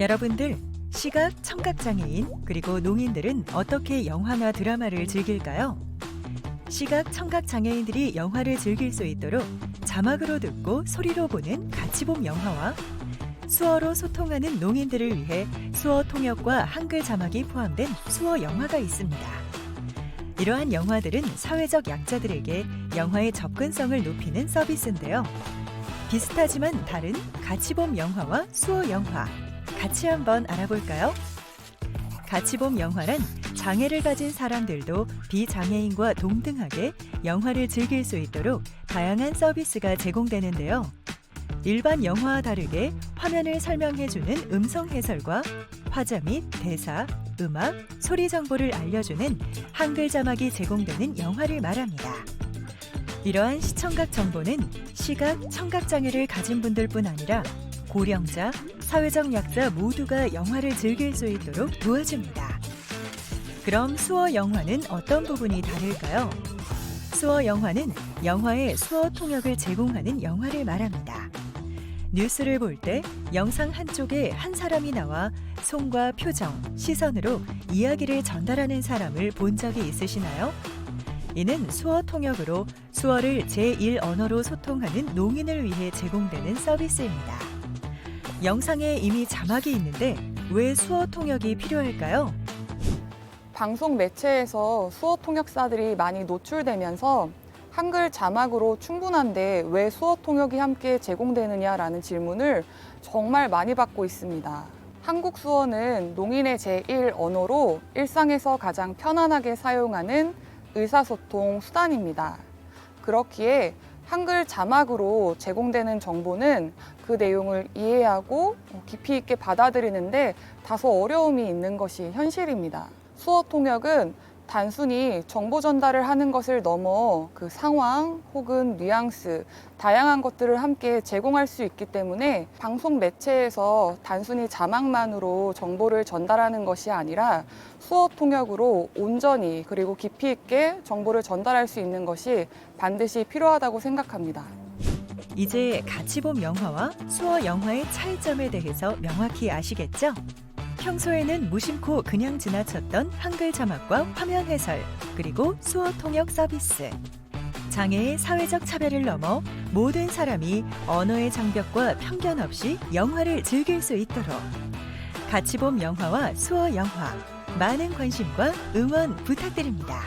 여러분들 시각 청각 장애인 그리고 농인들은 어떻게 영화나 드라마를 즐길까요? 시각 청각 장애인들이 영화를 즐길 수 있도록 자막으로 듣고 소리로 보는 같이봄 영화와 수어로 소통하는 농인들을 위해 수어 통역과 한글 자막이 포함된 수어 영화가 있습니다. 이러한 영화들은 사회적 약자들에게 영화의 접근성을 높이는 서비스인데요. 비슷하지만 다른 같이봄 영화와 수어 영화 같이 한번 알아볼까요? 같이 봄 영화란 장애를 가진 사람들도 비장애인과 동등하게 영화를 즐길 수 있도록 다양한 서비스가 제공되는데요. 일반 영화와 다르게 화면을 설명해주는 음성 해설과 화자 및 대사, 음악, 소리 정보를 알려주는 한글 자막이 제공되는 영화를 말합니다. 이러한 시청각 정보는 시각, 청각 장애를 가진 분들뿐 아니라 고령자, 사회적 약자 모두가 영화를 즐길 수 있도록 도와줍니다. 그럼 수어 영화는 어떤 부분이 다를까요? 수어 영화는 영화의 수어 통역을 제공하는 영화를 말합니다. 뉴스를 볼 때 영상 한쪽에 한 사람이 나와 손과 표정, 시선으로 이야기를 전달하는 사람을 본 적이 있으시나요? 이는 수어 통역으로 수어를 제1 언어로 소통하는 농인을 위해 제공되는 서비스입니다. 영상에 이미 자막이 있는데 왜 수어 통역이 필요할까요? 방송 매체에서 수어 통역사들이 많이 노출되면서 한글 자막으로 충분한데 왜 수어 통역이 함께 제공되느냐라는 질문을 정말 많이 받고 있습니다. 한국 수어는 농인의 제1 언어로 일상에서 가장 편안하게 사용하는 의사소통 수단입니다. 그렇기에 한글 자막으로 제공되는 정보는 그 내용을 이해하고 깊이 있게 받아들이는데 다소 어려움이 있는 것이 현실입니다. 수어 통역은 단순히 정보 전달을 하는 것을 넘어 그 상황 혹은 뉘앙스, 다양한 것들을 함께 제공할 수 있기 때문에 방송 매체에서 단순히 자막만으로 정보를 전달하는 것이 아니라 수어 통역으로 온전히 그리고 깊이 있게 정보를 전달할 수 있는 것이 반드시 필요하다고 생각합니다. 이제 같이 본 영화와 수어 영화의 차이점에 대해서 명확히 아시겠죠? 평소에는 무심코 그냥 지나쳤던 한글 자막과 화면 해설, 그리고 수어 통역 서비스. 장애의 사회적 차별을 넘어 모든 사람이 언어의 장벽과 편견 없이 영화를 즐길 수 있도록 같이 본 영화와 수어 영화 많은 관심과 응원 부탁드립니다.